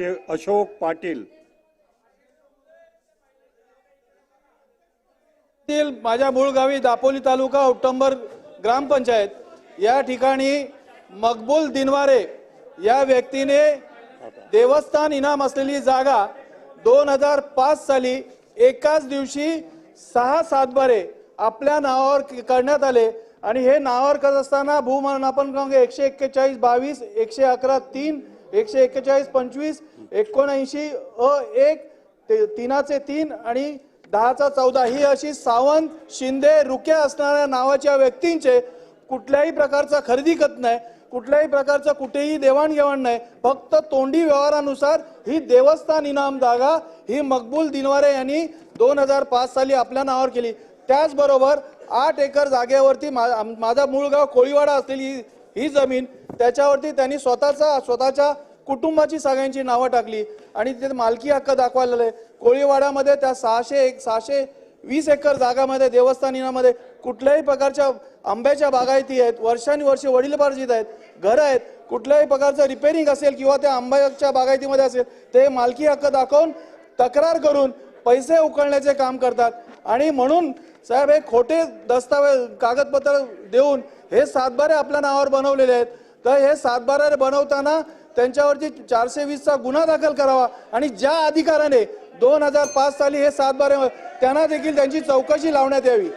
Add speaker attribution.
Speaker 1: शे अशोक पाटील.
Speaker 2: माझ्या मूळ गावी दापोली तालुका उट्टंबर ग्रामपंचायत या ठिकाणी मकबूल दिनवारे या व्यक्तीने देवस्थान इनाम असलेली जागा दोन हजार पाच साली एकाच दिवशी सहा सातबारे आपल्या नावावर करण्यात आले. आणि हे नावावर करत असताना भूमानापन क्रमांक एकशे एक्केचाळीस बावीस एकशे अकरा तीन एकशे एक्केचाळीस पंचवीस एकोणऐंशी अ एक ते तीनाचे तीन आणि दहाचा चौदा. ही अशी सावंत शिंदे रुके असणाऱ्या नावाच्या व्यक्तींचे कुठल्याही प्रकारचा खरेदी करत नाही कुठल्याही प्रकारचं कुठेही देवाणघेवाण नाही. फक्त तोंडी व्यवहारानुसार ही देवस्थान इनाम जागा ही मकबूल दिनवारे यांनी दोन हजार पाच साली आपल्या नावावर केली. त्याचबरोबर आठ एकर जागेवरती मा- माझा मूळ गाव कोळीवाडा असलेली ही- ही जमीन त्याच्यावरती त्यांनी स्वतःचा स्वतःच्या कुटुंबाची सगळ्यांची नावं टाकली. आणि तिथे मालकी हक्क दाखवायला आले कोळीवाड्यामध्ये त्या सहाशे एक सहाशे वीस एकर जागामध्ये देवस्थानिनामध्ये कुठल्याही प्रकारच्या आंब्याच्या बागायती आहेत वर्षानुवर्षे वडीलपार्जित आहेत घरं आहेत कुठल्याही प्रकारचं रिपेरिंग असेल किंवा त्या आंब्याच्या बागायतीमध्ये असेल ते मालकी हक्क दाखवून तक्रार करून पैसे उकळण्याचे काम करतात. आणि म्हणून साहेब हे खोटे दस्तावेज कागदपत्र देऊन हे सातबारे आपल्या नावावर बनवलेले आहेत. तर हे सातबारा बनवताना त्यांच्यावरती चारशे वीसचा गुन्हा दाखल करावा. आणि ज्या अधिकाऱ्याने दोन हजार पाच साली हे सातबारे त्यांना देखील त्यांची चौकशी लावण्यात यावी.